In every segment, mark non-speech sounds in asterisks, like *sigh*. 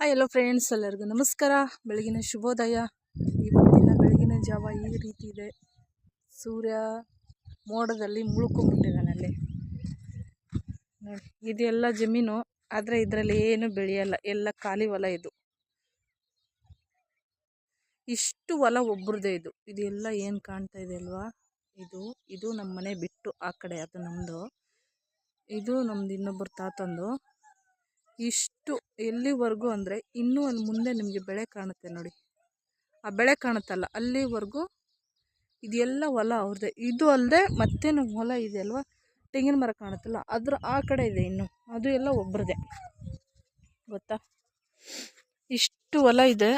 Hi ಎಲ್ಲೋ friends ಎಲ್ಲರಿಗೂ ನಮಸ್ಕಾರ. ಬೆಳಗಿನ ಶುಭೋದಯ. ಇವತ್ತಿನ ಬೆಳಗಿನ ಜಾವ ಈ ರೀತಿ ಇದೆ. ಸೂರ್ಯ ಮೋಡದಲ್ಲಿ ಮುಳುಕೊಂಡ್ಬಿಟ್ಟಿದ್ದಾನಲ್ಲಿ. ನೋಡಿ, ಇದೆಲ್ಲ ಜಮೀನು, ಆದರೆ ಇದರಲ್ಲಿ ಏನು ಬೆಳೆಯಲ್ಲ. ಎಲ್ಲ ಖಾಲಿ ಹೊಲ ಇದು. ಇಷ್ಟು ಹೊಲ ಒಬ್ರದೇ ಇದು. ಇದೆಲ್ಲ ಏನು ಕಾಣ್ತಾ ಇದೆ ಅಲ್ವಾ? ಇದು ಇದು ನಮ್ಮ ಮನೆ ಬಿಟ್ಟು ಆ ಕಡೆ, ಅದು ನಮ್ಮದು ಇದು ನಮ್ದು ಇನ್ನೊಬ್ಬರು ತಾತಂದು. ಇಷ್ಟು ಎಲ್ಲಿವರೆಗೂ ಅಂದರೆ ಇನ್ನೂ ಅಲ್ಲಿ ಮುಂದೆ ನಿಮಗೆ ಬೆಳೆ ಕಾಣುತ್ತೆ ನೋಡಿ. ಆ ಬೆಳೆ ಕಾಣುತ್ತಲ್ಲ, ಅಲ್ಲಿವರೆಗೂ ಇದೆಲ್ಲ ಹೊಲ ಅವ್ರದ್ದೇ ಇದು ಅಲ್ಲದೆ ಮತ್ತೆ ನಮ್ಮ ಹೊಲ ಇದೆ ಅಲ್ವಾ? ತೆಂಗಿನ ಮರ ಕಾಣುತ್ತಲ್ಲ, ಅದ್ರ ಆ ಕಡೆ ಇದೆ ಇನ್ನು. ಅದು ಎಲ್ಲ ಒಬ್ಬರದೇ ಗೊತ್ತಾ? ಇಷ್ಟು ಹೊಲ ಇದೆ.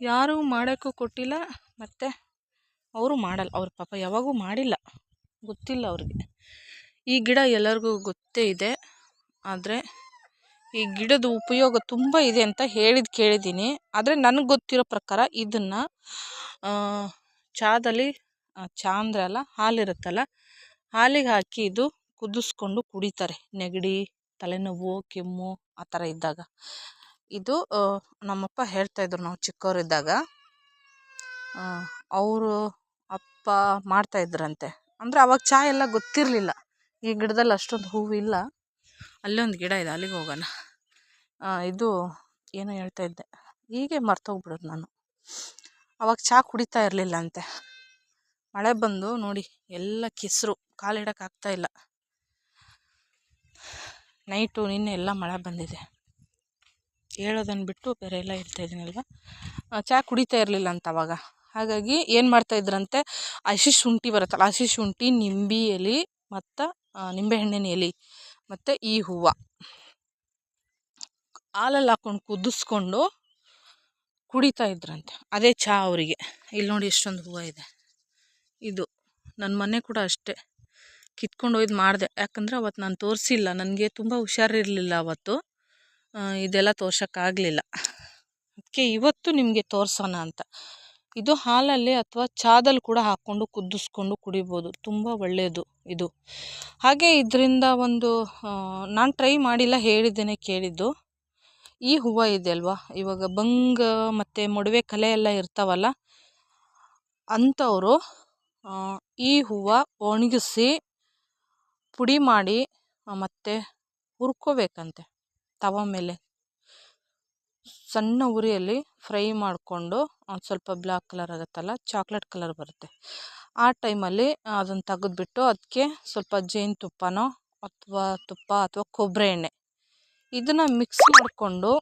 ಯಾರೂ ಮಾಡೋಕ್ಕೂ ಕೊಟ್ಟಿಲ್ಲ, ಮತ್ತು ಅವರು ಮಾಡಲ್ಲ. ಅವ್ರ ಪಾಪ ಯಾವಾಗೂ ಮಾಡಿಲ್ಲ. ಗೊತ್ತಿಲ್ಲ ಅವ್ರಿಗೆ. ಈ ಗಿಡ ಎಲ್ಲರಿಗೂ ಗೊತ್ತೇ ಇದೆ. ಆದರೆ ಈ ಗಿಡದ ಉಪಯೋಗ ತುಂಬ ಇದೆ ಅಂತ ಹೇಳಿದ್ದು ಕೇಳಿದ್ದೀನಿ. ಆದರೆ ನನಗೆ ಗೊತ್ತಿರೋ ಪ್ರಕಾರ ಇದನ್ನು ಚಹಾದಲ್ಲಿ ಚಹಾ ಅಂದರೆ ಅಲ್ಲ, ಹಾಲಿರುತ್ತಲ್ಲ, ಹಾಲಿಗೆ ಹಾಕಿ ಇದು ಕುದಿಸ್ಕೊಂಡು ಕುಡಿತಾರೆ. ನೆಗಡಿ, ತಲೆನೋವು, ಕೆಮ್ಮು, ಆ ಥರ ಇದ್ದಾಗ. ಇದು ನಮ್ಮಪ್ಪ ಹೇಳ್ತಾಯಿದ್ರು ನಾವು ಚಿಕ್ಕವರಿದ್ದಾಗ ಅವರು ಅಪ್ಪ ಮಾಡ್ತಾಯಿದ್ರಂತೆ ಅಂದರೆ ಅವಾಗ ಚಹಾ ಎಲ್ಲ ಗೊತ್ತಿರಲಿಲ್ಲ. ಈ ಗಿಡದಲ್ಲಿ ಅಷ್ಟೊಂದು ಹೂವಿಲ್ಲ. ಅಲ್ಲೇ ಒಂದು ಗಿಡ ಇದೆ, ಅಲ್ಲಿಗೆ ಹೋಗೋಣ. ಇದು ಏನೋ ಹೇಳ್ತಾ ಇದ್ದೆ. ಹೀಗೆ ಮರ್ತೋಗ್ಬಿಡೋದು ನಾನು. ಅವಾಗ ಚಹಾ ಕುಡಿತಾ ಇರಲಿಲ್ಲ ಅಂತೆ ಮಳೆ ಬಂದು ನೋಡಿ, ಎಲ್ಲ ಕೆಸರು ಕಾಲಿಡಕ್ಕೆ ಇಲ್ಲ. ನೈಟು ನಿನ್ನೆ ಎಲ್ಲ ಮಳೆ ಬಂದಿದೆ. ಹೇಳೋದನ್ನು ಬಿಟ್ಟು ಬೇರೆ ಎಲ್ಲ ಹೇಳ್ತಾ ಇದ್ದೀನಲ್ವ ಚಹಾ ಕುಡಿತಾ ಇರಲಿಲ್ಲ ಅಂತ ಅವಾಗ. ಹಾಗಾಗಿ ಏನು ಮಾಡ್ತಾಯಿದ್ರಂತೆ ಹಸಿ ಶುಂಠಿ ಬರುತ್ತಲ್ಲ ಹಸಿ ಶುಂಠಿ ನಿಂಬೆ ಎಲೆ ಮತ್ತು ನಿಂಬೆಹಣ್ಣಿನ ಎಲೆ. ಮತ್ತು ಈ ಹೂವು. ಹಾಲಲ್ಲಿ ಹಾಕ್ಕೊಂಡು ಕುದಿಸ್ಕೊಂಡು ಕುಡಿತಾ ಇದ್ರಂತೆ. ಅದೇ ಚಹಾ ಅವರಿಗೆ. ಇಲ್ಲಿ ನೋಡಿ ಎಷ್ಟೊಂದು ಹೂವು ಇದೆ. ಇದು ನನ್ನ ಮನೆ ಕೂಡ ಅಷ್ಟೇ. ಕಿತ್ಕೊಂಡು ಒಯ್ದು ಮಾಡಿದೆ. ಯಾಕಂದರೆ ಅವತ್ತು ನಾನು ತೋರಿಸಿಲ್ಲ. ನನಗೆ ತುಂಬ ಹುಷಾರಿರಲಿಲ್ಲ ಅವತ್ತು. ಇದೆಲ್ಲ ತೋರ್ಸೋಕ್ಕಾಗಲಿಲ್ಲ. ಅದಕ್ಕೆ ಇವತ್ತು ನಿಮಗೆ ತೋರಿಸೋಣ ಅಂತ. ಇದು ಹಾಲಲ್ಲಿ ಅಥವಾ ಚಾದಲ್ಲಿ ಕೂಡ ಹಾಕ್ಕೊಂಡು ಕುದಿಸ್ಕೊಂಡು ಕುಡಿಬೋದು. ತುಂಬ ಒಳ್ಳೆಯದು ಇದು. ಹಾಗೆ ಇದರಿಂದ ಒಂದು ನಾನು ಟ್ರೈ ಮಾಡಿಲ್ಲ ಹೇಳಿದ್ದೇನೆ ಕೇಳಿದ್ದು. ಈ ಹೂವು ಇದೆ ಅಲ್ವಾ? ಇವಾಗ ಬಂಗ ಮತ್ತು ಮೊಡವೆ ಕಲೆ ಎಲ್ಲ ಇರ್ತಾವಲ್ಲ, ಅಂಥವರು ಈ ಹೂವು ಒಣಗಿಸಿ ಪುಡಿ ಮಾಡಿ ಮತ್ತು ಹುರ್ಕೋಬೇಕಂತೆ ತವ ಮೇಲೆ. ಸಣ್ಣ ಉರಿಯಲ್ಲಿ ಫ್ರೈ ಮಾಡಿಕೊಂಡು ಒಂದು ಸ್ವಲ್ಪ ಬ್ಲ್ಯಾಕ್ ಕಲರ್ ಆಗುತ್ತಲ್ಲ, ಚಾಕ್ಲೇಟ್ ಕಲರ್ ಬರುತ್ತೆ. ಆ ಟೈಮಲ್ಲಿ ಅದನ್ನು ತೆಗೆದ್ಬಿಟ್ಟು ಅದಕ್ಕೆ ಸ್ವಲ್ಪ ಜೇನುತುಪ್ಪನೋ ಅಥವಾ ತುಪ್ಪ ಅಥವಾ ಕೊಬ್ಬರಿ ಎಣ್ಣೆ, ಇದನ್ನು ಮಿಕ್ಸ್ ಮಾಡಿಕೊಂಡು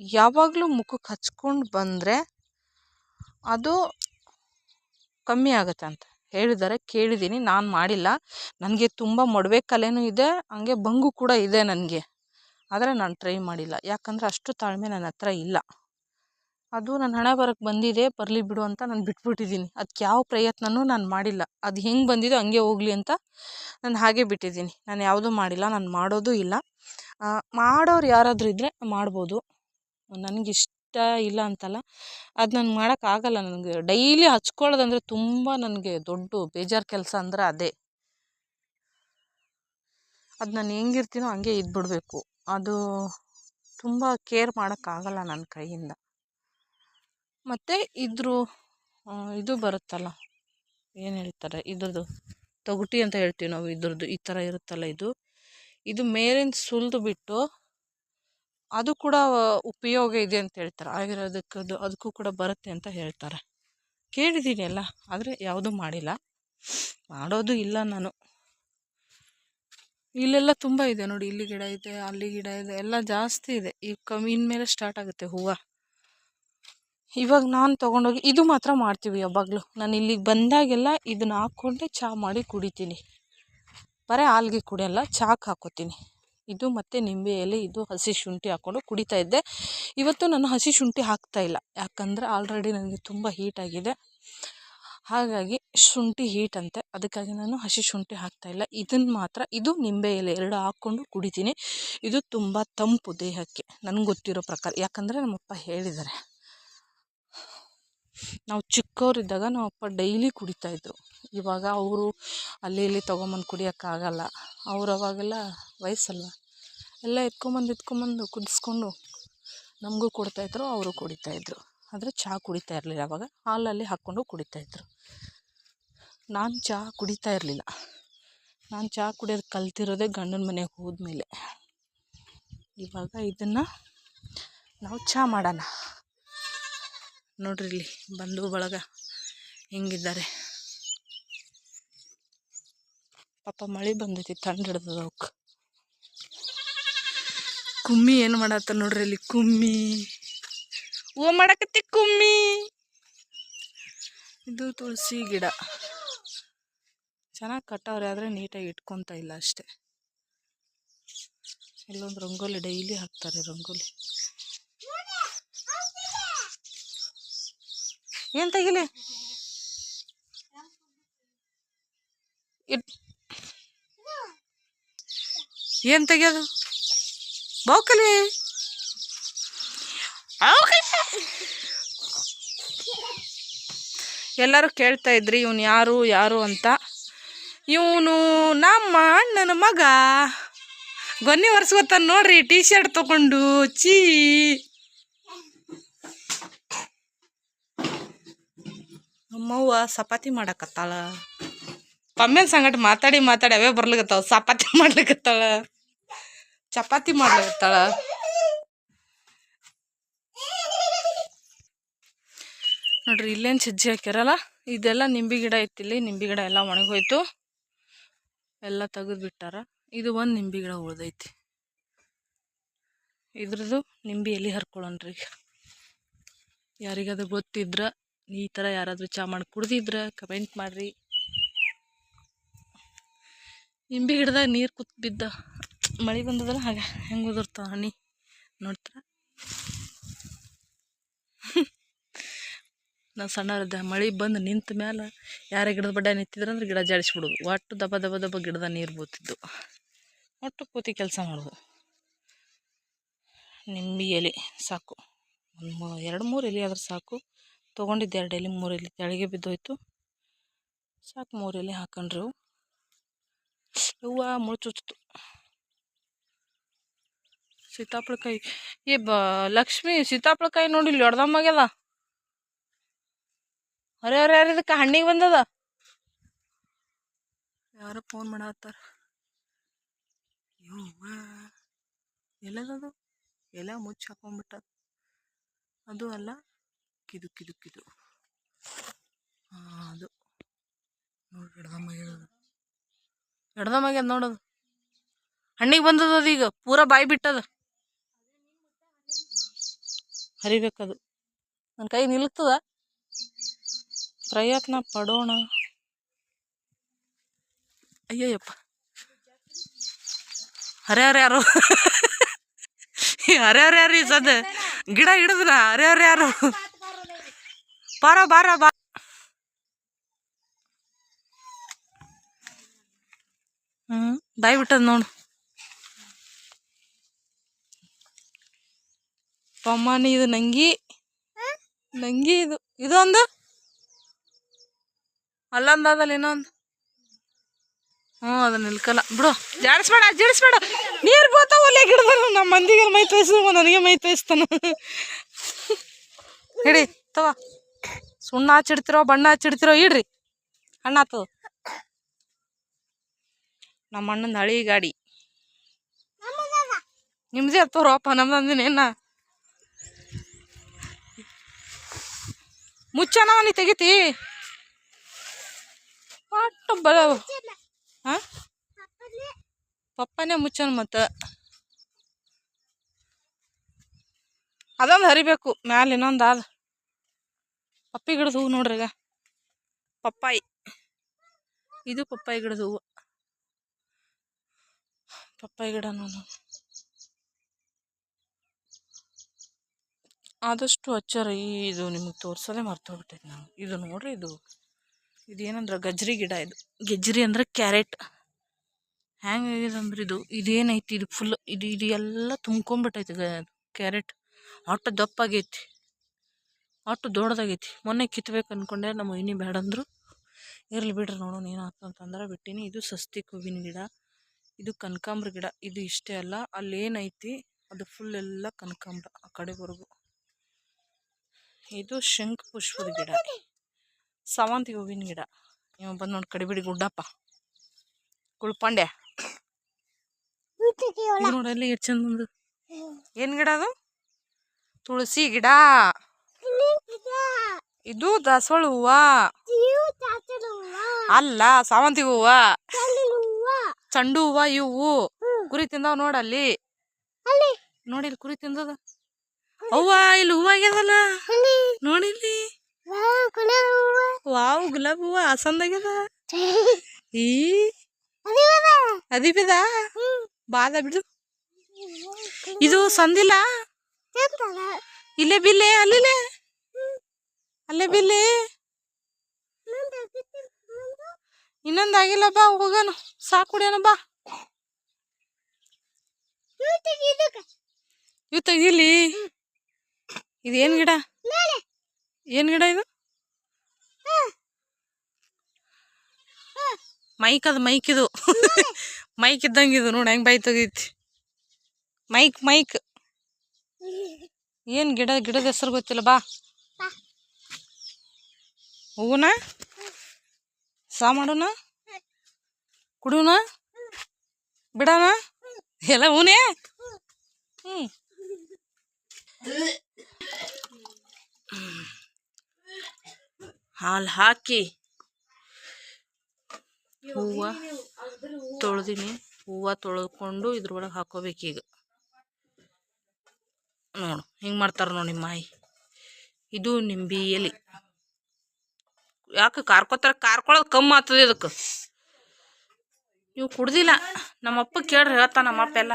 ಯಾವಾಗಲೂ ಮುಖಕ್ಕೆ ಹಚ್ಕೊಂಡು ಬಂದರೆ ಅದು ಕಮ್ಮಿ ಆಗುತ್ತೆ ಅಂತ. ಹೇಳಿದ್ದಾರೆ, ಕೇಳಿದ್ದೀನಿ, ನಾನು ಮಾಡಿಲ್ಲ. ನನಗೆ ತುಂಬ ಮೊಡವೆ ಕಲೆಯೂ ಇದೆ, ಹಂಗೆ ಬಂಗು ಕೂಡ ಇದೆ ನನಗೆ. ಆದರೆ ನಾನು ಟ್ರೈ ಮಾಡಿಲ್ಲ. ಯಾಕಂದರೆ ಅಷ್ಟು ತಾಳ್ಮೆ ನನ್ನ ಹತ್ರ ಇಲ್ಲ. ಅದು ನನ್ನ ಹಣೆ ಬರಕ್ಕೆ ಬಂದಿದೆ, ಬರಲಿ ಬಿಡು ಅಂತ ನಾನು ಬಿಟ್ಬಿಟ್ಟಿದ್ದೀನಿ. ಅದಕ್ಕೆ ಯಾವ ಪ್ರಯತ್ನವೂ ನಾನು ಮಾಡಿಲ್ಲ. ಅದು ಹೆಂಗೆ ಬಂದಿದೆ ಹಂಗೆ ಹೋಗಲಿ ಅಂತ ನಾನು ಹಾಗೆ ಬಿಟ್ಟಿದ್ದೀನಿ. ನಾನು ಯಾವುದೂ ಮಾಡಿಲ್ಲ, ನಾನು ಮಾಡೋದು ಇಲ್ಲ. ಮಾಡೋರು ಯಾರಾದರೂ ಇದ್ದರೆ ಮಾಡ್ಬೋದು. ನನಗಿಷ್ಟ ಇಲ್ಲ ಅಂತಲ್ಲ. ಅದು ನಾನು ಮಾಡೋಕ್ಕಾಗಲ್ಲ ನನಗೆ. ಡೈಲಿ ಹಚ್ಕೊಳ್ಳೋದಂದರೆ ತುಂಬ ನನಗೆ ದೊಡ್ಡ ಬೇಜಾರು ಕೆಲಸ ಅಂದರೆ ಅದೇ. ಅದು ನಾನು ಹೆಂಗಿರ್ತೀನೋ ಹಂಗೆ ಇದ್ಬಿಡ್ಬೇಕು. ಅದು ತುಂಬ ಕೇರ್ ಮಾಡೋಕ್ಕಾಗಲ್ಲ ನನ್ನ ಕೈಯಿಂದ. ಮತ್ತು ಇದ್ರ ಇದು ಬರುತ್ತಲ್ಲ, ಏನು ಹೇಳ್ತಾರೆ, ಇದ್ರದ್ದು ತೊಗಟಿ ಅಂತ ಹೇಳ್ತೀವಿ ನಾವು, ಇದ್ರದ್ದು ಈ ಥರ ಇರುತ್ತಲ್ಲ ಇದು. ಇದು ಮೇಲಿಂದ ಸುಲಿದು ಬಿಟ್ಟು ಅದು ಕೂಡ ಉಪಯೋಗ ಇದೆ ಅಂತ ಹೇಳ್ತಾರೆ. ಆಗಿರೋದಕ್ಕೆ ಅದು ಅದಕ್ಕೂ ಕೂಡ ಬರುತ್ತೆ ಅಂತ ಹೇಳ್ತಾರೆ. ಕೇಳಿದ್ದೀನಿ ಎಲ್ಲ, ಆದರೆ ಯಾವುದೂ ಮಾಡಿಲ್ಲ. ಮಾಡೋದು ಇಲ್ಲ ನಾನು. ಇಲ್ಲೆಲ್ಲ ತುಂಬ ಇದೆ ನೋಡಿ, ಇಲ್ಲಿ ಗಿಡ ಇದೆ, ಅಲ್ಲಿ ಗಿಡ ಇದೆ, ಎಲ್ಲ ಜಾಸ್ತಿ ಇದೆ. ಈ ಕಮ್ಮಿ ಇನ್ಮೇಲೆ ಸ್ಟಾರ್ಟ್ ಆಗುತ್ತೆ ಹೂವು. ಇವಾಗ ನಾನು ತೊಗೊಂಡೋಗಿ ಇದು ಮಾತ್ರ ಮಾಡ್ತೀವಿ ಯಾವಾಗಲೂ ನಾನು ಇಲ್ಲಿಗೆ ಬಂದಾಗೆಲ್ಲ ಇದನ್ನ ಹಾಕ್ಕೊಂಡೆ ಚಹಾ ಮಾಡಿ ಕುಡಿತೀನಿ. ಬರೇ ಹಾಲ್ಗೆ ಕುಡಿಯಲ್ಲ, ಚಾಕ್ ಹಾಕೋತೀನಿ. ಇದು ಮತ್ತು ನಿಂಬೆ ಎಲೆ ಇದು ಹಸಿ ಶುಂಠಿ ಹಾಕ್ಕೊಂಡು ಕುಡಿತಾ ಇದ್ದೆ. ಇವತ್ತು ನಾನು ಹಸಿ ಶುಂಠಿ ಹಾಕ್ತಾಯಿಲ್ಲ ಯಾಕಂದರೆ ಆಲ್ರೆಡಿ ನನಗೆ ತುಂಬ ಹೀಟಾಗಿದೆ ಹಾಗಾಗಿ ಶುಂಠಿ ಹೀಟ್ ಅಂತೆ. ಅದಕ್ಕಾಗಿ ನಾನು ಹಸಿ ಶುಂಠಿ ಹಾಕ್ತಾಯಿಲ್ಲ ಇದನ್ನು ಮಾತ್ರ, ಇದು ನಿಂಬೆ ಎಲೆ ಎರಡು ಹಾಕ್ಕೊಂಡು ಕುಡಿತೀನಿ. ಇದು ತುಂಬ ತಂಪು ದೇಹಕ್ಕೆ, ನನಗೆ ಗೊತ್ತಿರೋ ಪ್ರಕಾರ. ಯಾಕಂದರೆ ನಮ್ಮಪ್ಪ ಹೇಳಿದ್ದಾರೆ ನಾವು ಚಿಕ್ಕವರಿದ್ದಾಗ ನಮ್ಮಪ್ಪ ಡೈಲಿ ಕುಡಿತಾಯಿದ್ರು ಇವಾಗ ಅವರು ಅಲ್ಲಿ ಇಲ್ಲಿ ತೊಗೊಂಬಂದು ಕುಡಿಯೋಕ್ಕಾಗಲ್ಲ. ಅವ್ರು ಅವಾಗೆಲ್ಲ ವಯಸ್ಸಲ್ವ? ಎಲ್ಲ ಎತ್ಕೊಂಬಂದು ಎತ್ಕೊಂಬಂದು ಕುದಿಸ್ಕೊಂಡು ನಮಗೂ ಕೊಡ್ತಾಯಿದ್ರು ಅವರು ಕುಡಿತಾಯಿದ್ರು ಆದರೆ ಚಹಾ ಕುಡಿತಾ ಇರಲಿಲ್ಲ. ಅವಾಗ ಹಾಲಲ್ಲಿ ಹಾಕ್ಕೊಂಡು ಕುಡಿತಾಯಿದ್ರು ನಾನು ಚಹಾ ಕುಡಿತಾ ಇರಲಿಲ್ಲ. ನಾನು ಚಹಾ ಕುಡಿಯೋದು ಕಲ್ತಿರೋದೇ ಗಂಡನ ಮನೆಗೆ ಹೋದ್ಮೇಲೆ. ಇವಾಗ ಇದನ್ನು ನಾವು ಚಹಾ ಮಾಡೋಣ. ನೋಡ್ರಿ ಇಲ್ಲಿ ಬಂಧು ಬಳಗ ಹೆಂಗಿದ್ದಾರೆ. ಪಾಪ ಮಳೆ ಬಂದೈತಿ ತಂಡ ಹಿಡ್ದದ ಅವಕ್ಕೆ ಕುಮ್ಮಿ ಏನು ಮಾಡತ್ತ ನೋಡ್ರಿ ಇಲ್ಲಿ, ಕುಮ್ಮಿ. ಹೂವು ಮಾಡಕತ್ತಿ ಕುಮ್ಮಿ. ಇದು ತುಳಸಿ ಗಿಡ. ಚೆನ್ನಾಗಿ ಕಟ್ಟವ್ರೆ, ಆದರೆ ನೀಟಾಗಿ ಇಟ್ಕೊತ ಇಲ್ಲ ಅಷ್ಟೇ. ಇಲ್ಲೊಂದು ರಂಗೋಲಿ ಡೈಲಿ ಹಾಕ್ತಾರೆ ರಂಗೋಲಿ. ಏನು ತೆಗಿಲಿ? ಏನ್ ತೆಗಿಯೋದು? ಬಾವುಕಲಿ? ಎಲ್ಲರೂ ಕೇಳ್ತಾ ಇದ್ರಿ, ಇವನು ಯಾರು ಯಾರು ಅಂತ. ಇವನು ನಮ್ಮ ಅಣ್ಣನ ಮಗ. ಗೊನ್ನಿ ಒರೆಸ್ಕೊತಾನ ನೋಡ್ರಿ ಟೀ ಶರ್ಟ್ ತಗೊಂಡು, ಚೀ. ನಮ್ಮವ್ವ ಚಪಾತಿ ಮಾಡಕತ್ತಾಳ. ಪಮ್ಮೇಲೆ ಸಂಗಟ ಮಾತಾಡಿ ಮಾತಾಡಿ ಅವೇ ಬರ್ಲಿಕತ್ತಾವ ಚಪಾತಿ ಮಾಡ್ಲಿಕತ್ತಾಳ. ಚಪಾತಿ ಮಾಡ್ಲಿಕತ್ತಾಳ. ನೋಡ್ರಿ, ಇಲ್ಲೇನು ಸಜ್ಜಿ ಹಾಕ್ಯಾರಲ್ಲ? ಇದೆಲ್ಲ ನಿಂಬೆ ಗಿಡ ಐತಿಲ್ಲಿ ನಿಂಬೆ ಗಿಡ ಎಲ್ಲ ಒಣಗೋಯ್ತು. ಎಲ್ಲ ತೆಗೆದು ಬಿಟ್ಟಾರ. ಇದು ಒಂದು ನಿಂಬೆ ಗಿಡ ಉಳ್ದೈತಿ. ಇದ್ರದ್ದು ನಿಂಬೆ ಎಲ್ಲಿ ಹರ್ಕೊಳ್ಳೋಣ್ರಿ ಯಾರಿಗಾದ್ರೂ ಗೊತ್ತಿದ್ರೆ, ಈ ಥರ ಯಾರಾದರೂ ಚಾ ಮಾಡಿ ಕುಡ್ದಿದ್ರೆ ಕಮೆಂಟ್ ಮಾಡಿರಿ. ನಿಂಬೆ ಗಿಡದಾಗ ನೀರು ಕುತ್ ಬಿದ್ದ. ಮಳೆ ಬಂದದಲ್ಲ, ಹಾಗೆ ಹೆಂಗೆ ಉದುರ್ತಾವ ಹನಿ? ನೋಡ್ತಾರ? *laughs* ನಾವು ಸಣ್ಣವರಿದ್ದ ಮಳೆ ಬಂದು ನಿಂತ ಮ್ಯಾಲೆ ಯಾರೇ ಗಿಡದ ಬಡ್ಡ ನಿಂತಿದ್ರಂದ್ರೆ ಗಿಡ ಜಾಡಿಸ್ಬಿಡೋದು. ಒಟ್ಟು ದಬ ದಬ ದಬ ಗಿಡದ ನೀರು ಬೂತಿದ್ದು ಒಟ್ಟು ಕೂತಿ ಕೆಲಸ ಮಾಡೋದು. ನಿಂಬೆ ಎಲೆ ಸಾಕು. ಒಂದು ಎರಡು ಮೂರು ಎಲೆ ಆದ್ರೆ ಸಾಕು. ತೊಗೊಂಡಿದ್ದು ಎರಡು ಎಲೆ, ಮೂರು ಎಲೆ ತೆಳಗೆ ಬಿದ್ದೋಯ್ತು. ಸಾಕು ಮೂರು ಎಲೆ ಹಾಕೊಂಡ್ರಿ. ಅವು ಹೂವು ಮುಳ್ಚುಚ್ತು. ಸೀತಾಫಲಕಾಯಿ ಏ ಬ, ಲಕ್ಷ್ಮಿ, ಸೀತಾಪಳಕಾಯಿ ನೋಡಿ ಇಲ್ಲಿ ಹೊಡ್ದಮ್ಮಾಗ್ಯದ ಅರೆ ಅರೆ ಅರೆ, ಇದಕ್ಕೆ ಹಣ್ಣಿಗೆ ಬಂದದ? ಯಾರು ಫೋನ್ ಮಾಡತ್ತಾರ. ಎಲ್ಲದದು? ಎಲ್ಲ ಮುಚ್ಚಿ ಹಾಕೊಂಡ್ಬಿಟ್ಟ ಅದು ಅಲ್ಲ, ಕಿದು ಕಿದು ಕಿದು. ನೋಡಿ ಅದು ಹೇಳೋದು. ಎಡ್ದಮ್ಮಾಗ್ಯದ ಎಡ್ದಮ್ಮಾಗ್ಯದ ನೋಡೋದು. ಹಣ್ಣಿಗೆ ಬಂದದ ಅದು ಈಗ, ಪೂರ ಬಾಯಿ ಬಿಟ್ಟದ. ಹರಿಬೇಕದು. ನನ್ನ ಕೈ ನಿಲ್ತದ? ಪ್ರಯತ್ನ ಪಡೋಣ. ಅಯ್ಯಯ್ಯಪ್ಪ. ಹರೇ ಹರೇ ಯಾರು ಹರೇ ಹರೇ ಯಾರು ಈ ಸದ ಗಿಡ ಹಿಡಿದ್ರ ಹರೇ ಹರೇ ಯಾರು ಬಾರ ಬಾರ, ಬಾ. ಹ್ಞೂ ಬಾಯಿ ನೋಡು. ಪಮ್ಮನಿ ಇದು ನಂಗಿ. ನಂಗಿ ಇದು. ಇದೊಂದು? ಅಲ್ಲೊಂದಲ್ಲ ಇನ್ನೊಂದು. ಹ್ಞೂ ಅದನ್ನ ನಿಲ್ಕಲ್ಲ. ಬಿಡು. ಜಾಡಿಸ್ಬೇಡ, ಜಿಡಿಸ್ಬೇಡ. ನೀರು ಬೋತಾವ ಒಲೆ ಗಿಡದ ನಮ್ಮ ಮಂದಿಗೆ ಮೈ ನನಗೆ ಮೈ ತೋರಿಸ್ತಾನ ಹಿಡಿ ತವ ಸುಣ್ಣ ಹಚ್ಚಿಡ್ತಿರೋ, ಬಣ್ಣ ಹಚ್ಚಿಡ್ತಿರೋ, ಇಡ್ರಿ. ಹಣ್ಣಾತು ನಮ್ಮ ಅಣ್ಣನ ಹಳಿ ಗಾಡಿ. ನಿಮ್ದೇ ಅಪ್ಪ ನಮ್ದಂದಿನೇನ ಮುಚ್ಚನವ ನೀ ತೆಗಿತಿ? ಒಟ್ಟು ಬಲ ಹಾಂ ಪಪ್ಪನೇ ಮುಚ್ಚನ್ ಮತ್ತು. ಅದೊಂದು ಹರಿಬೇಕು, ಮ್ಯಾಲೆ ಇನ್ನೊಂದು ಆದ. ಪಪ್ಪಿ ಗಿಡದ ಹೂವು ನೋಡ್ರಿ ಈಗ. ಪಪ್ಪಾಯಿ. ಇದು ಪಪ್ಪಾಯಿ ಗಿಡದ ಹೂವು. ಪಪ್ಪಾಯಿ ಗಿಡ ನೋಡಿ ಆದಷ್ಟು ಹಚ್ಚರಿ ಇದು ನಿಮಗೆ ತೋರ್ಸೋದೇ ಮರ್ತೋಗ್ಬಿಟ್ಟೈತೆ ನಾನು. ಇದು ನೋಡ್ರಿ ಇದು. ಇದೇನಂದ್ರೆ ಗಜ್ರಿ ಗಿಡ ಇದು. ಗಜ್ರಿ ಅಂದ್ರೆ ಕ್ಯಾರೆಟ್. ಹೆಂಗಾಗಿದೆ ಅಂದ್ರೆ ಇದು? ಇದೇನೈತಿ? ಇದು ಫುಲ್ ಇದು ಇದು ಎಲ್ಲ ತುಂಬ್ಕೊಂಬಿಟ್ಟೈತಿ ಗ, ಕ್ಯಾರೆಟ್. ಅಷ್ಟು ದಪ್ಪಾಗೈತಿ. ಅಷ್ಟು ದೊಡ್ಡದಾಗೈತಿ. ಮೊನ್ನೆ ಕಿತ್ಬೇಕು ಅಂದ್ಕೊಂಡೆ ನಮ್ಮ ಇನ್ನಿ ಬೇಡ ಅಂದರು. ಇರ್ಲಿ ಬಿಡ್ರಿ ನೋಡೋಣ ಏನಾಗ್ತದೆ ಅಂತಂದ್ರೆ ಬಿಟ್ಟಿನಿ. ಇದು ಸಸ್ತಿ ಹೂವಿನ ಗಿಡ. ಇದು ಕನಕಾಂಬ್ರ ಗಿಡ. ಇದು ಇಷ್ಟೇ ಅಲ್ಲ. ಅಲ್ಲೇನೈತಿ? ಅದು ಫುಲ್ ಎಲ್ಲ ಕನಕಾಂಬ್ರ ಆ ಕಡೆವರೆಗೂ. ಇದು ಶಂಖ ಪುಷ್ಪದ ಗಿಡ. ಸಾವಂತಿಗೆ ಹೂವಿನ ಗಿಡ. ನೀವು ಬಂದು ನೋಡಿ ಕಡಿಬಿಡಿ ಗುಡ್ಡಪ್ಪ. ಕುಳ್ಪಾಂಡೆ ನೋಡಲ್ಲಿ ಎಷ್ಟು ಚಂದ ಏನು ಗಿಡ ಅದು? ತುಳಸಿ ಗಿಡ. ಇದು ದಾಸವಾಳ ಹೂವ. ಅಲ್ಲ ಸಾವಂತಿಗೆ ಹೂವ. ಚಂಡು ಹೂವ ಇವು. ಕುರಿ ತಿಂದಾವ ನೋಡಲ್ಲಿ ನೋಡಿ ಕುರಿ ತಿಂದದ. ಅವ್ವ ಇಲ್ಲಿ ಹೂವಾಗ್ಯದಲ್ಲ ನೋಡಿಲ್ಲಿ ವಾವ್ ಗುಲಾಬ್ ಹೂವ. ಅಸಂದಾಗ್ಯದ *laughs* ಈ ಅದಿಬಿದ. ಬಾದ ಬಿಡು. ಇದು ಸಂದಿಲ್ಲ ಇಲ್ಲೇ ಬಿಲ್ಲೆ ಅಲ್ಲಿಲೆ? ಅಲ್ಲೇ ಬಿಲ್ಲೆ? ಇನ್ನೊಂದು ಆಗಿಲ್ಲ ಬಾ ಹೋಗೋಣ. ಸಾಕು ಕುಡಿಯೋಣ ಬಾ. ಇವು ತೆಗಿಲಿ ಇದೇನು ಗಿಡ? ಏನು ಗಿಡ ಇದು? ಮೈಕ್ ಅದು ಮೈಕ್ ಇದು. ಮೈಕ್ ಇದ್ದಂಗೆ ಇದು ನೋಡಿ ಹೆಂಗೆ ಬೈ ತೆಗೈತಿ ಮೈಕ್ ಮೈಕ್. ಏನು ಗಿಡ, ಗಿಡದ ಹೆಸರು ಗೊತ್ತಿಲ್ಲ, ಬಾ. ಹೂವನ? ಸಾ ಮಾಡೋಣ ಕುಡಿಯೋಣ ಬಿಡೋಣ ಎಲ್ಲ ಹೂನೇ? ಹ್ಞೂ ಹಾಲು ಹಾಕಿ ಹೂವು ತೊಳೆದೀನಿ. ಹೂವು ತೊಳ್ಕೊಂಡು ಇದ್ರೊಳಗೆ ಹಾಕೋಬೇಕೀಗ. ನೋಡು ಹಿಂಗೆ ಮಾಡ್ತಾರೆ ನೋಡಿ ನಿಮ್ಮ ಮಾಯಿ. ಇದು ನಿಂಬೆ ಎಲೆ ಯಾಕೆ ಕಾರ್ಕೋತಾರ ಕಾರ್ಕೊಳ್ಳೋದು ಕಮ್ಮಿ ಆಗ್ತದೆ ಇದಕ್ಕೆ. ನೀವು ಕುಡ್ದಿಲ್ಲ. ನಮ್ಮಪ್ಪ ಕೇಳ್ರಿ ಹೇಳ್ತಾ ನಮ್ಮಪ್ಪ ಎಲ್ಲ.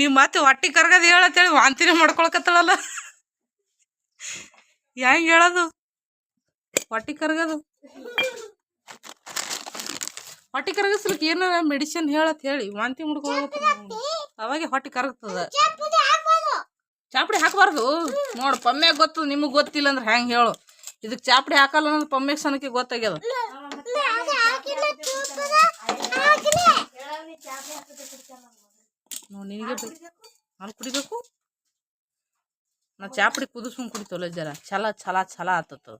ನಿಮ್ಮ ಮತ್ತೆ ಹೊಟ್ಟಿ ಕರ್ಗದು ಹೇಳತ್ತೇಳಿ ವಾಂತಿನೇ ಮಾಡ್ಕೊಳಕತ್ತಳಲ್ಲ. ಹೆಂಗೆ ಹೇಳೋದು? ಹೊಟ್ಟಿ ಕರ್ಗದು ಹೊಟ್ಟಿ ಕರಗಿಸ್ಲಿಕ್ಕೆ ಏನಾರ ಮೆಡಿಸಿನ್ ಹೇಳತ್ ಹೇಳಿ. ವಾಂತಿ ಮುಡ್ಕೊಳತ್ತ ಅವಾಗೆ ಹೊಟ್ಟಿ ಕರಗ್ತದ. ಚಾಪಡಿ ಹಾಕಬಾರ್ದು. ನೋಡು ಪಮ್ಮೆ ಗೊತ್ತು ನಿಮಗೆ ಗೊತ್ತಿಲ್ಲ ಅಂದ್ರೆ ಹೆಂಗೆ ಹೇಳು. ಇದಕ್ಕೆ ಚಾಪಡಿ ಹಾಕಲ್ಲ ಅನ್ನೋದು ಪಮ್ಮೆ ಸನಕ್ಕೆ ಗೊತ್ತಾಗ್ಯದ. ನೋಡಿ ನಿನಗೆ ಹಾಲು ಕುಡಿಬೇಕು? ನಾ ಚಾಪಡಿ ಕುದಿಸ್ಕೊಂಡು ಕುಡಿತಲ್ಲ ಜರ. ಛಲ ಛಲ ಛಲ ಆತತ್ತು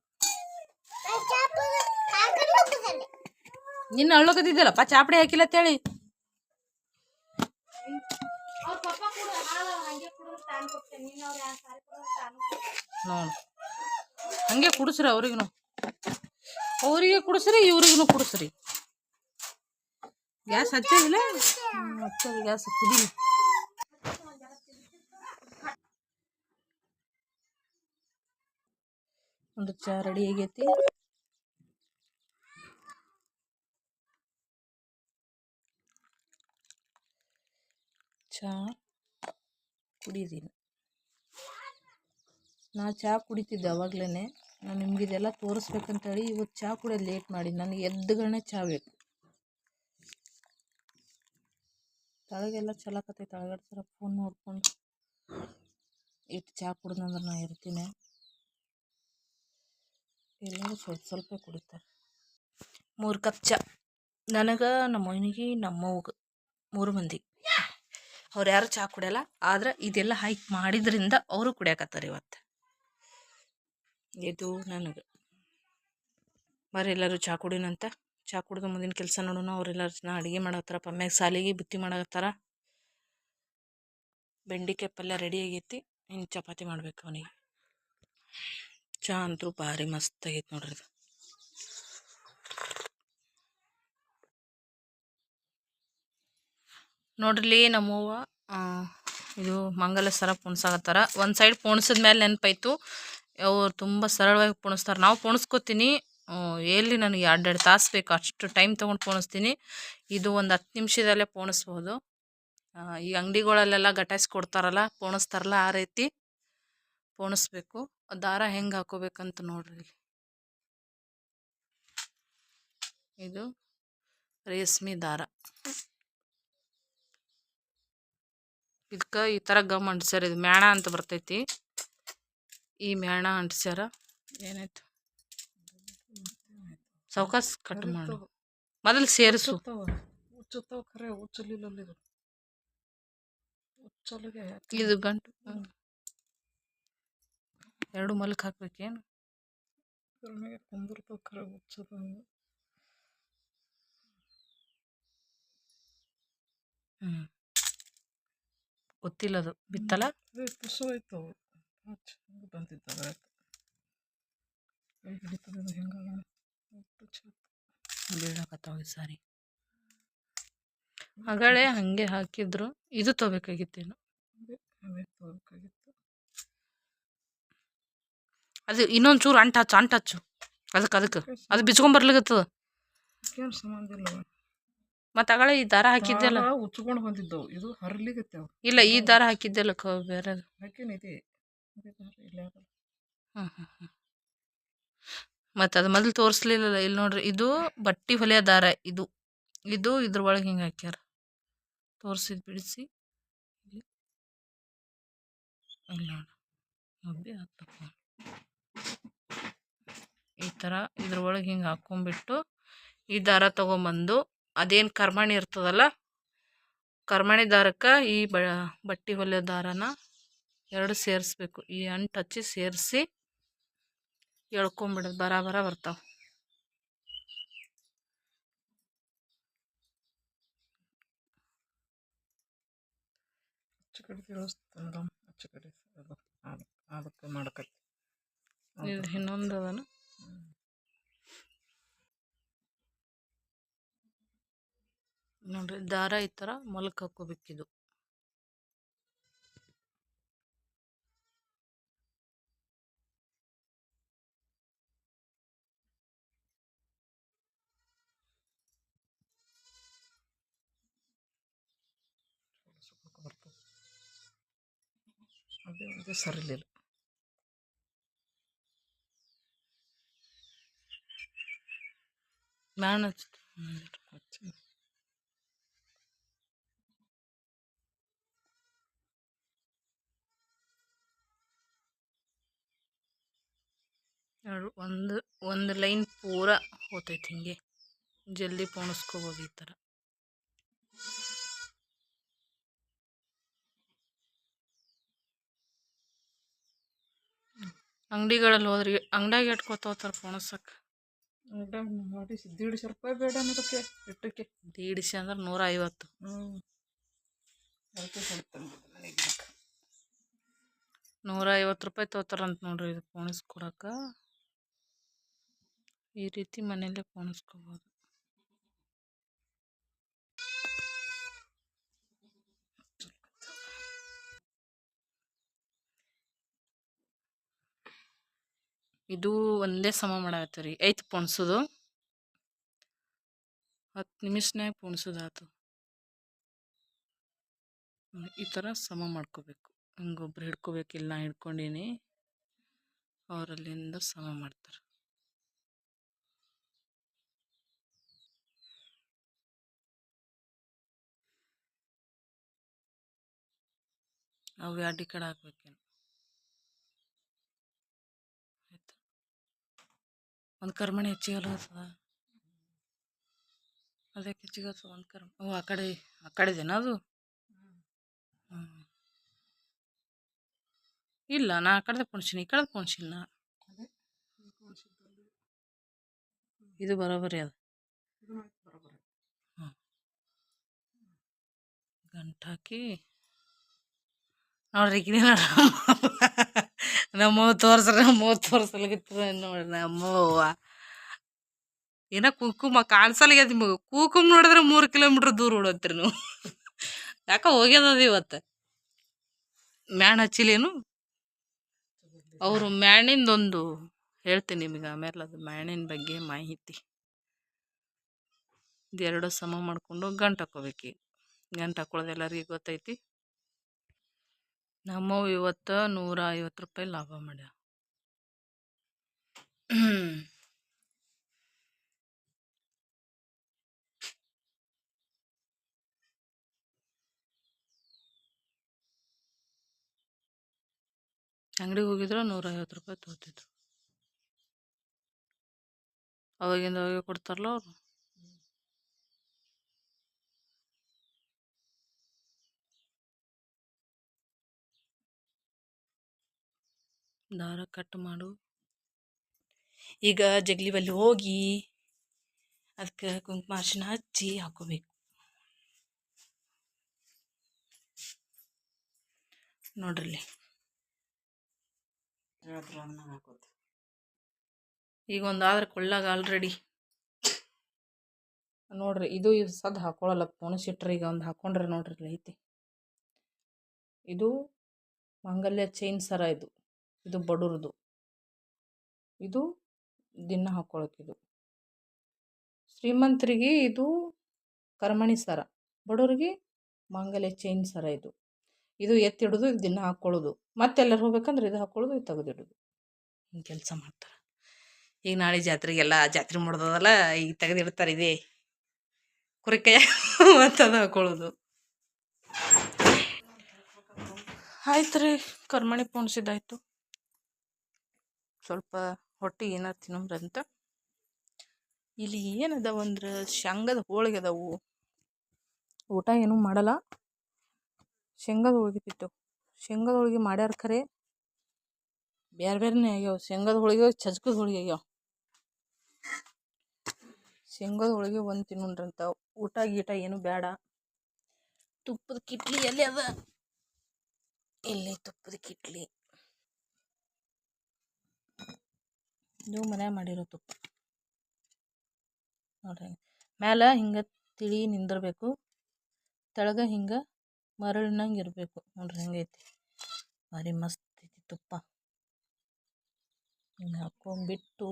ನಿನ್ನ ಅಳ್ಳೋಕತ್ತಿದ್ದಲ್ಲಪ್ಪ ಚಾಪಡಿ ಹಾಕಿಲ್ಲ ಅಂತೇಳಿ. ನೋಡು. ಹಂಗೆ ಕುಡಿಸ್ರಿ ಅವ್ರಿಗೂ ಅವರಿಗೆ ಕುಡಿಸ್ರಿ ಇವ್ರಿಗೂ ಕುಡಿಸ್ರಿ. ಗ್ಯಾಸ್ ಹಚ್ಚಿಲ್ಲ ಹಚ್ಚೋದು ಗ್ಯಾಸ್ ಕುದೀಲಿ ಒಂದು ಚಾ ರೆಡಿ ಆಗೈತಿ. ಚಾ ಕುಡಿದೀನಿ. ನಾ ಚಹಾ ಕುಡಿತಿದ್ದೆ ಅವಾಗ್ಲೇ ನಾನು ನಿಮ್ಗೆ ಇದೆಲ್ಲ ತೋರಿಸ್ಬೇಕಂತೇಳಿ ಇವತ್ತು ಚಾ ಕುಡಿಯೋದು ಲೇಟ್ ಮಾಡಿ ನನಗೆ ಎದ್ದುಗಳನ್ನೇ ಚಹಾ ಬೇಕು. ತಳಗೆಲ್ಲ ಚಲಕತ್ತೈತೆ. ತಳಗಡೆ ಫೋನ್ ನೋಡ್ಕೊಂಡು ಇಟ್ಟು ಚಹಾ ಕುಡ್ದಂದ್ರೆ ನಾ ಇರ್ತೀನಿ. ಎಲ್ಲರೂ ಸ್ವಲ್ಪ ಸ್ವಲ್ಪ ಕುಡಿತಾರೆ. ಮೂರು ಕಪ್ ಚಾ. ನನಗೆ ನಮ್ಮ ಮನೆಗೆ ನಮ್ಮವ್ಗೆ ಮೂರು ಮಂದಿ. ಅವ್ರು ಯಾರು ಚಾ ಕುಡಿಯಲ್ಲ, ಆದ್ರೆ ಇದೆಲ್ಲ ಹೈಕ್ ಮಾಡಿದ್ರಿಂದ ಅವರು ಕುಡಿಯಕತ್ತಾರ ಇವತ್ತು. ಇದು ನನಗೆ. ಬರೀ ಎಲ್ಲರೂ ಚಾ ಕುಡಿನಂತ. ಚಾ ಕುಡಿದು ಮುಂದಿನ ಕೆಲಸ ನೋಡೋಣ, ಅವರೆಲ್ಲರೂ ಜನ ಅಡುಗೆ ಮಾಡತ್ತಾರ ಪಮ್ಮ್ಯಾಗ ಸಾಲಿಗೆ ಬುತ್ತಿ ಮಾಡಕತ್ತಾರ. ಬೆಂಡಿಕಾಯಿ ಪಲ್ಯ ರೆಡಿ ಆಗೈತಿ ಇನ್ನು ಚಪಾತಿ ಮಾಡ್ಬೇಕು ಅವನಿಗೆ. ಚಹಾ ಅಂತೂ ಭಾರಿ ಮಸ್ತ್ ಆಗೈತೆ ನೋಡ್ರಿ ನೋಡ್ರಿ ನಮ್ಮವ್ವ ಇದು ಮಂಗಲ ಸರ ಪುಣ್ಸಾಕತ್ತಾರ. ಒಂದು ಸೈಡ್ ಪುಣ್ಸದ ಮೇಲೆ ನೆನಪಾಯ್ತು ಅವ್ರು ತುಂಬ ಸರಳವಾಗಿ ಪುಣಿಸ್ತಾರೆ. ನಾವು ಪುಣಿಸ್ಕೋತೀನಿ. ಎಲ್ಲಿ ನನಗೆ ಎರಡೆರಡು ತಾಸು ಬೇಕು, ಅಷ್ಟು ಟೈಮ್ ತೊಗೊಂಡು ಪೋಣಿಸ್ತೀನಿ. ಇದು ಒಂದು ಹತ್ತು ನಿಮಿಷದಲ್ಲೇ ಪೋಣಿಸ್ಬೋದು. ಈ ಅಂಗಡಿಗಳಲ್ಲೆಲ್ಲ ಗಟಾಯಿಸಿ ಕೊಡ್ತಾರಲ್ಲ, ಪೋಣಿಸ್ತಾರಲ್ಲ, ಆ ರೀತಿ ಪೋಣಿಸ್ಬೇಕು. ದಾರ ಹೆಂಗೆ ಹಾಕೋಬೇಕಂತ ನೋಡ್ರಿ. ಇದು ರೇಷ್ಮಿ ದಾರ. ಇದಕ್ಕೆ ಈ ಥರ ಗಮ್ ಅಂಟಿಸ್ಯಾರ. ಇದು ಮ್ಯಾಣ ಅಂತ ಬರ್ತೈತಿ. ಈ ಮ್ಯಾಣ ಅಂಟಿಸ್ಯಾರ. ಏನಾಯ್ತು? ಸೌಕಾಸ್ ಕಟ್ ಮಾಡು. ಮೊದಲು ಸೇರಿಸು. ಇದು. ಗಂಟು. ಎರಡು ಮಲ್ಕ್ ಹಾಕ್ಬೇಕೇನು? ಕುಂದಿರ್ತಾವ ಖರೆ ಹುಚ್ಚದ ಹ್ಮ್. ಗೊತ್ತಿಲ್ಲ ಅದು ಬಿತ್ತಲ್ಲ ಅದೇ ತುಸು ಆಯ್ತು. ಅವು ಚಂದ ಬಂದಿದ್ದಾವೆ ಕೈ ಹಿಡಿತದ ಹೆಂಗಾಗ ಒಟ್ಟು ಚಂದ. ಬೀಳಕತ್ತಾವ ಸಾರಿ. ಅಗಳೇ ಹಂಗೆ ಹಾಕಿದ್ರು. ಇದು ತಗೋಬೇಕಾಗಿತ್ತೇನು? ಅದೇ ಇನ್ನೊಂದು ಚೂರು ಅಂಟ್ ಹಚ್ಚು ಅಂಟ್ ಹಚ್ಚು. ಅದಕ್ಕೆ ಅದಕ್ಕೆ. ಅದು ಬಿಚ್ಕೊಂಬರ್ಲಿಕತ್ತದ. ಏನು ಸಂಬಂಧ ಮತ್ತೆ ಅಗಳ ಈ ದಾರ ಹಾಕಿದ್ದೆಲ್ಲ. ಉಚ್ಕೊಂಡು ಬಂದಿದ್ದವು. ಇದು ಹರ್ಲಿಗತ್ತೆ ಇಲ್ಲ ಈ ದಾರ ಹಾಕಿದ್ದೆಲ್ಲ ಕ ಬೇರೆ ಹ್ಮ್ ಮತ್ತೆ ಅದು ಮೊದಲು ತೋರಿಸ್ಲಿಲ್ಲಲ್ಲ. ಇಲ್ಲಿ ನೋಡ್ರಿ ಇದು ಬಟ್ಟಿ ಹೊಲಿಯ ದಾರ ಇದು. ಇದು ಇದ್ರೊಳಗೆ ಹಿಂಗೆ ಹಾಕ್ಯಾರ. ತೋರಿಸಿದ್ ಬಿಡಿಸಿ. ಇಲ್ಲಿ. ನೋಡಿ. ಈ ಥರ ಇದ್ರೊಳಗೆ ಹಿಂಗೆ ಹಾಕೊಂಡ್ಬಿಟ್ಟು ಈ ದಾರ ತೊಗೊಂಬಂದು ಅದೇನು ಕರ್ಮಣಿ ಇರ್ತದಲ್ಲ? ಕರ್ಮಣಿ ದಾರಕ್ಕೆ ಈ ಬ ಬಟ್ಟೆ ಹೊಲಿಯೋ ದಾರನ ಎರಡು ಸೇರಿಸ್ಬೇಕು. ಈ ಅಂಟು ಹಚ್ಚಿ ಸೇರಿಸಿ ಎಳ್ಕೊಂಬಿಡೋದು ಬರ ಬರ ಬರ್ತಾವೆ ಇನ್ನೊಂದು ಕಡೆ ತಿಳ್ಸ್ತಂದ ಅಚ್ಚ ಕಡೆ ಅದು ಅದು- ಅದಕ್ಕೆ ಮಾಡಕತ್ತಿ ಇದು ಇನ್ನೊಂದು ಅದನ ನೋಡ್ರಿ ದಾರ ಈ ಥರ ಮೊಲಕ್ಕೆ ಹಾಕೋಬೇಕಿದು ಅದು ಒಂದು ಸರಿಲಿಲ್ಲ ಮ್ಯಾಣ ನೋಡ್ರಿ ಒಂದು ಒಂದು ಲೈನ್ ಪೂರ ಹೋತೈತೆ ಹಿಂಗೆ. ಜಲ್ದಿ ಪೋಣಿಸ್ಕೋಬೋದು ಈ ಥರ. ಅಂಗಡಿಗಳಲ್ಲಿ ಹೋದ್ರಿ ಅಂಗಡಿಯಾಗ ಇಟ್ಕೋತಾವ್ತಾರ ಪೋಣಸಕ್ಕೆ. ದೀಡ್ಶೆ ರೂಪಾಯಿ ಬೇಡ ಅನ್ನೋದಕ್ಕೆ ಇಟ್ಟಕ್ಕೆ ದೀಡ್ಸಿ ಅಂದ್ರೆ ನೂರ ಐವತ್ತು ನೂರ ಐವತ್ತು ರೂಪಾಯಿ ತೋತಾರಂತ ನೋಡ್ರಿ ಇದು ಪೋಣಿಸ್ಕೊಡಕ್ಕೆ ಈ ರೀತಿ ಮನೆಯಲ್ಲೇ ಪೋಣಿಸ್ಕೋಬೋದು ಇದು ಒಂದೇ ಸಮ ಮಾಡಾಕತ್ತೀವಿ ರೀ. ಐತೆ ಪೋಣಿಸೋದು. ಹತ್ತು ನಿಮಿಷನ್ಯಾಗ ಪೊಣ್ಸೋದಾತು. ಈ ಥರ ಸಮ ಮಾಡ್ಕೋಬೇಕು. ಹಿಂಗೊಬ್ರು ಹಿಡ್ಕೋಬೇಕಿಲ್ಲ ಹಿಡ್ಕೊಂಡೀನಿ. ಅವರಲ್ಲಿಂದ ಸಮ ಮಾಡ್ತಾರೆ. ಅವು ಎರಡು ಈ ಕಡೆ ಹಾಕ್ಬೇಕೇನು ಆಯ್ತು? ಒಂದು ಕರ್ಮಣಿ ಹೆಚ್ಚಿಗೆ ಹೊಲತ್ತದ ಅದಕ್ಕೆ ಹೆಚ್ಚಿಗೆ ಹೊತ್ತು ಒಂದು ಕರ್ಮ ಓ ಆ ಕಡೆ ಆ ಕಡೆದೇನ ಅದು? ಹ್ಞೂ ಇಲ್ಲ ನಾ ಆ ಕಡೆದ ಪುಣ್ಸಿನಿ ಈ ಕಡೆದ ಪುಣ್ಸಿಲ್ಲ ಇದು ಬರೋಬರಿ ಅದು. ಬರೋಬರ. ಗಂಟು ಹಾಕಿ ನೋಡ್ರಿ ಈಗಿನ ನಮ್ಮ ತೋರ್ಸ್ರ ನಮ್ಮ ತೋರ್ಸಲ್ಗಿತ್ತು ನೋಡ್ರಿ ನಮ್ಮವ್ವ. ಏನ ಕುಂಕುಮ ಕಾಣಿಸಲ್ಗ್ಯದ ನಿಮಗೆ? ಕುಂಕುಮ ನೋಡಿದ್ರೆ ಮೂರು ಕಿಲೋಮೀಟ್ರ್ ದೂರ ಓಡತ್ತೀರಿ ನೀವು. ಯಾಕ ಹೋಗ್ಯದ ಇವತ್ತು? ಮ್ಯಾಣ ಹಚ್ಚಿಲೇನು ಅವರು ಮ್ಯಾಣಿಂದೊಂದು ಹೇಳ್ತೀನಿ ನಿಮಗೆ ಆಮೇಲೆ ಅದು ಮ್ಯಾಣಿನ ಬಗ್ಗೆ ಮಾಹಿತಿ. ಇದೆರಡು ಸಮ ಮಾಡಿಕೊಂಡು ಗಂಟು ಹಾಕೋಬೇಕು ಗಂಟು ಹಾಕೊಳ್ಳೋದು ಎಲ್ಲರಿಗೂ ಗೊತ್ತೈತಿ. ನಮ್ಮವು ಇವತ್ತು ನೂರ ಐವತ್ತು ರೂಪಾಯಿ ಲಾಭ ಮಾಡ್ಯಾವ. ಅಂಗಡಿಗೆ ಹೋಗಿದ್ರೆ ನೂರ ಐವತ್ತು ರೂಪಾಯಿ ತೊಗೋತಿದ್ರು. ಅವಾಗಿಂದ ಅವಾಗೆ ಕೊಡ್ತಾರಲ್ಲ ಅವರು. ದಾರ ಕಟ್ ಮಾಡು. ಈಗ ಜಗ್ಲಿ ಬಲ್ಲಿ ಹೋಗಿ ಅದಕ್ಕೆ ಕುಂಕುಮ ಅರ್ಶಿನ ಹಚ್ಚಿ ಹಾಕೋಬೇಕು. ನೋಡ್ರಲ್ಲಿ. ಈಗ ಈಗ ಒಂದಾದ್ರೆ ಕೊಳ್ಳಾಗ ಆಲ್ರೆಡಿ ನೋಡ್ರಿ, ಇದು ಇದು ಸದ್ ಹಾಕೊಳ್ಳಲ್ಲ ಪೋಣಿಸಿಟ್ರೆ ಈಗ ಒಂದು ಹಾಕೊಂಡ್ರೆ ನೋಡ್ರಿ ಐತಿ. ಇದು ಮಾಂಗಲ್ಯ ಚೈನ್ ಸರ ಇದು. ಇದು ಬಡವ್ರದು ಇದು ದಿನ ಹಾಕೊಳ್ಳೋಕಿದು ಶ್ರೀಮಂತರಿಗೆ ಇದು ಕರ್ಮಣಿ ಸರ. ಬಡವ್ರಿಗೆ ಮಾಂಗಲ್ಯ ಚೈನ್ ಸರ ಇದು. ಇದು ಎತ್ತಿಡೋದು, ಇದು ದಿನ ಹಾಕ್ಕೊಳ್ಳೋದು ಮತ್ತೆಲ್ಲರೂ ಹೋಗ್ಬೇಕಂದ್ರೆ ಇದು ಹಾಕ್ಕೊಳ್ಳೋದು ಇದು ತೆಗೆದಿಡೋದು. ಹಿಂಗೆ ಕೆಲಸ ಮಾಡ್ತಾರೆ. ಈಗ ನಾಳೆ ಜಾತ್ರೆಗೆಲ್ಲ ಜಾತ್ರೆ ಮಾಡೋದಲ್ಲ ಈಗ ತೆಗೆದಿಡ್ತಾರೆ ಇದೇ. ಕುರಿಕಾಯ *laughs* ಮತ್ತದು ಹಾಕೊಳ್ಳೋದು ಆಯ್ತು ರೀ ಕರ್ಮಣಿ ಪೋಣಿಸಿದ್ದಾಯ್ತು. ಸ್ವಲ್ಪ ಹೊಟ್ಟೆ ಏನಾರು ತಿನ್ನೋಮ್ರಂತ ಇಲ್ಲಿ ಏನದಾವ ಅಂದ್ರೆ ಶೇಂಗದ ಹೋಳಿಗೆ ಅದಾವು. ಊಟ ಏನೂ ಮಾಡಲ್ಲ. ಶೇಂಗದ ಹೋಳಿಗೆ ತಿಂತೇವೆ. ಶೇಂಗದ ಹೋಳಿಗೆ ಮಾಡ್ಯಾರ ಖರೆ. ಬೇರೆ ಬೇರೆನೇ ಆಗ್ಯಾವ. ಶೇಂಗದ ಹೋಳಿಗೆ ಚಜ್ಕದ ಹೋಳಿಗೆ ಆಗ್ಯಾವ. ಶೇಂಗದ ಹೋಳಿಗೆ ಒಂದು ತಿನ್ನೋಣ್ರಂತ ಊಟ ಗೀಟ ಏನು ಬೇಡ ತುಪ್ಪದ ಕಿಟ್ಲಿ ಎಲ್ಲಿ ಅದ? ಇಲ್ಲಿ ತುಪ್ಪದ ಕಿಟ್ಲಿ. ಇದು ಮನ್ಯಾಗ ಮಾಡಿರೋ ತುಪ್ಪ. ನೋಡ್ರಿ, ಮ್ಯಾಲ ಹಿಂಗೆ ತಿಳಿ ನಿಂದಿರಬೇಕು, ತೆಳಗ ಹಿಂಗೆ ಮರಳಿನಂಗೆ ಇರಬೇಕು. ನೋಡ್ರಿ ಹೆಂಗೈತಿ ಭಾರಿ ಮಸ್ತ್ ಐತಿ ತುಪ್ಪ. ಹಿಂಗೆ ಹಾಕೊಂಬಿಟ್ಟು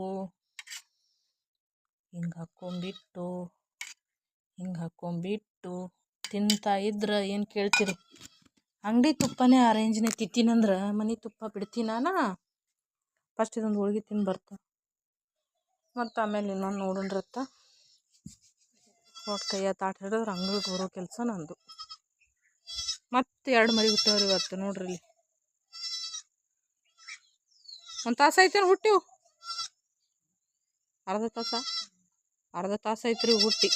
ಹಿಂಗೆ ಹಾಕೊಂಬಿಟ್ಟು ಹಿಂಗೆ ಹಾಕೊಂಬಿಟ್ಟು ತಿಂತಾ ಇದ್ರೆ ಏನು ಕೇಳ್ತೀರಿ? ಅಂಗಡಿ ತುಪ್ಪನೇ ಆ ರೇಂಜ್ನೇ ತಿತ್ತೀನಂದ್ರೆ ಮನೆ ತುಪ್ಪ ಬಿಡ್ತೀನಾನ? ಫಸ್ಟ್ ಇದೊಂದು ಹೋಳ್ಗೆ ತಿಂದು ಬರ್ತಾ. ಮತ್ತು ಆಮೇಲೆ ಇನ್ನೊಂದು ನೋಡೋಣರತ್ತ ಒಟ್ಟು ಕೈಯ ತಾಟ ಹಿಡಿದ್ರೆ ಅಂಗ್ಳಿಗೆ ಬರೋ ಕೆಲಸ ನಂದು. ಮತ್ತೆ ಎರಡು ಮರಿ ಹುಟ್ಟವ್ರಿ ಇವತ್ತು ನೋಡ್ರಿ ಇಲ್ಲಿ. ಒಂದು ತಾಸು ಐತೇನು ಹುಟ್ಟಿವು ಅರ್ಧ ತಾಸ? ಅರ್ಧ ತಾಸು ಐತ್ರಿ ಹುಟ್ಟಿ.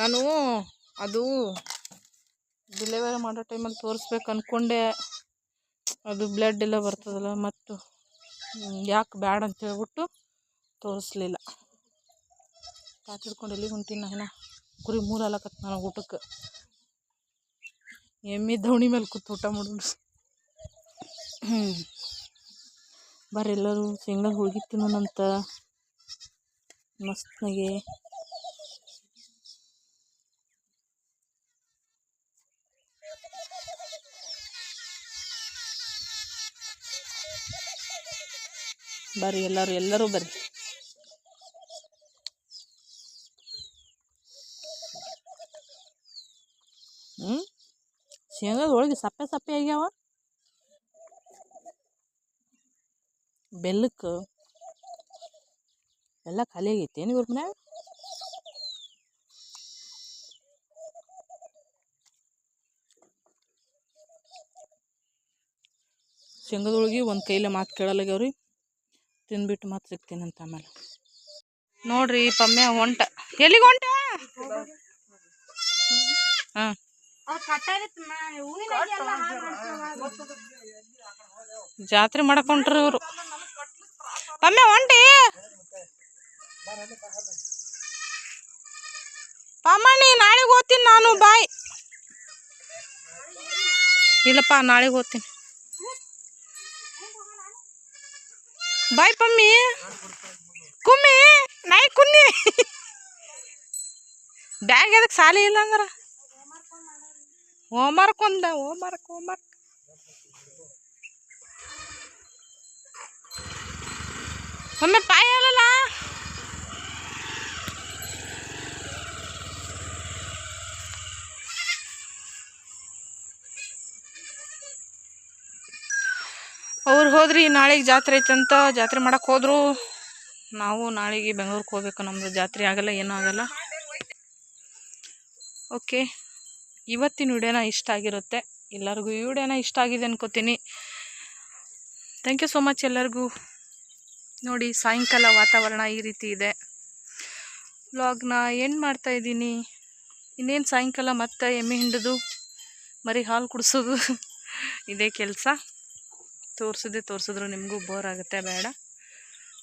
ನಾನು ಅದು ಡಿಲೆವರಿ ಮಾಡೋ ಟೈಮಲ್ಲಿ ತೋರಿಸ್ಬೇಕು ಅಂದ್ಕೊಂಡೆ ಅದು ಬ್ಲಡ್ ಎಲ್ಲ ಬರ್ತದಲ್ಲ, ಮತ್ತು ಯಾಕೆ ಬ್ಯಾಡ ಅಂತ ಹೇಳ್ಬಿಟ್ಟು ತೋರಿಸ್ಲಿಲ್ಲ. ತಾಟ್ ಹಿಡ್ಕೊಂಡು ಎಲ್ಲಿಗೆ ಹೊಂಟೀನಿ ನಾನು ಕುರಿ ಮೂರು ಹಾಲಕತ್ತು ನಾನು ಊಟಕ್ಕೆ. ಎಮ್ಮೆ ದೋಣಿ ಮೇಲೆ ಕೂತು ಊಟ ಹ್ಞೂ ಬರ್ರಿ ಎಲ್ಲರೂ ಶೇಂಗಾ ಹೋಳಿಗೆ ತಿನ್ನೋಣಂತ. ಮಸ್ತ್ನಾಗೆ ಬರ್ರಿ ಎಲ್ಲರೂ ಎಲ್ಲರೂ ಬರ್ರಿ. ಹ್ಞೂ ಶೇಂಗಾದ ಹೋಳಿಗೆ ಸಪ್ಪೆ ಸಪ್ಪೆ ಆಗ್ಯಾವ? ಬೆಲ್ಲಕ್ಕೆ ಎಲ್ಲ ಖಾಲಿ ಆಗೈತಿ ಏನು ಇವ್ರ ಮನ್ಯಾಗ? ಶೇಂಗದ ಹೋಳಿಗೆ ಒಂದು ಕೈಲೇ ಮಾತು ಕೇಳಲ್ಲಾಗ್ಯಾವ್ರಿ ತಿಂದ್ಬಿಟ್ಟು ಮತ್ತೆ ಸಿಗ್ತೀನಂತ ಆಮೇಲೆ. ನೋಡ್ರಿ ಪಮ್ಮೆ ಹೊಂಟ ಎಲ್ಲಿಗೆ ಹೊಂಟ ಹಾಂ. ಜಾತ್ರೆ ಮಾಡಕ್ ಹೊಂಟ್ರಿ ಇವರು. ಪಮ್ಮೆ ಹೊಂಟಿ ಪಮ್ಮಣ್ಣಿ ನಾಳೆಗೆ ಓದ್ತೀನಿ ನಾನು ಬಾಯ್. ಇಲ್ಲಪ್ಪ ನಾಳೆಗೆ ಓದ್ತೀನಿ ಬಾಯ್ ಪಮ್ಮಿ. ಕುಮ್ಮಿ, ನಾಯಿ ಕುನ್ನಿ. ಬ್ಯಾಗ್ ಎದಕ್ಕೆ ಸಾಲಿ ಇಲ್ಲ ಅಂದ್ರೆ? ಹೋಮ್ವರ್ಕ್ ಒಂದ ಹೋಮ್ವರ್ಕ್ ಹೋಮ್ವರ್ಕ್ ಒಮ್ಮೆ ಪಾಯ ಅಲ್ಲಲ್ಲ? ಅವ್ರು ಹೋದ್ರಿ, ನಾಳೆಗೆ ಜಾತ್ರೆ ಐತಂತ ಜಾತ್ರೆ ಮಾಡಕ್ಕೆ ಹೋದ್ರು. ನಾವು ನಾಳೆಗೆ ಬೆಂಗ್ಳೂರಿಗೆ ಹೋಗ್ಬೇಕು ನಮ್ಮದು ಜಾತ್ರೆ ಆಗಲ್ಲ, ಏನೂ ಆಗಲ್ಲ. ಓಕೆ, ಇವತ್ತಿನ ವಿಡಿಯೋನ ಇಷ್ಟ ಆಗಿರುತ್ತೆ. ಎಲ್ಲರಿಗೂ ಈ ವಿಡಿಯೋನ ಇಷ್ಟ ಆಗಿದೆ ಅನ್ಕೋತೀನಿ. ಥ್ಯಾಂಕ್ ಯು ಸೋ ಮಚ್ ಎಲ್ಲರಿಗೂ. ನೋಡಿ, ಸಾಯಂಕಾಲ ವಾತಾವರಣ ಈ ರೀತಿ ಇದೆ. ವ್ಲಾಗ್ನ ಏನು ಮಾಡ್ತಾ ಇದ್ದೀನಿ? ಇನ್ನೇನು ಸಾಯಂಕಾಲ ಮತ್ತೆ ಎಮ್ಮೆ ಹಿಂಡೋದು, ಮರಿ ಹಾಲು ಕುಡಿಸೋದು, *laughs* ಇದೇ ಕೆಲಸ. ತೋರಿಸಿದೆ ತೋರಿಸಿದ್ರು ನಿಮಗೂ ಬೋರ್ ಆಗುತ್ತೆ ಬೇಡ.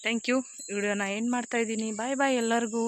ಥ್ಯಾಂಕ್ ಯು ವಿಡಿಯೋನ ಏನು ಮಾಡ್ತಾಯಿದ್ದೀನಿ ಬಾಯ್ ಬಾಯ್ ಎಲ್ಲರಿಗೂ.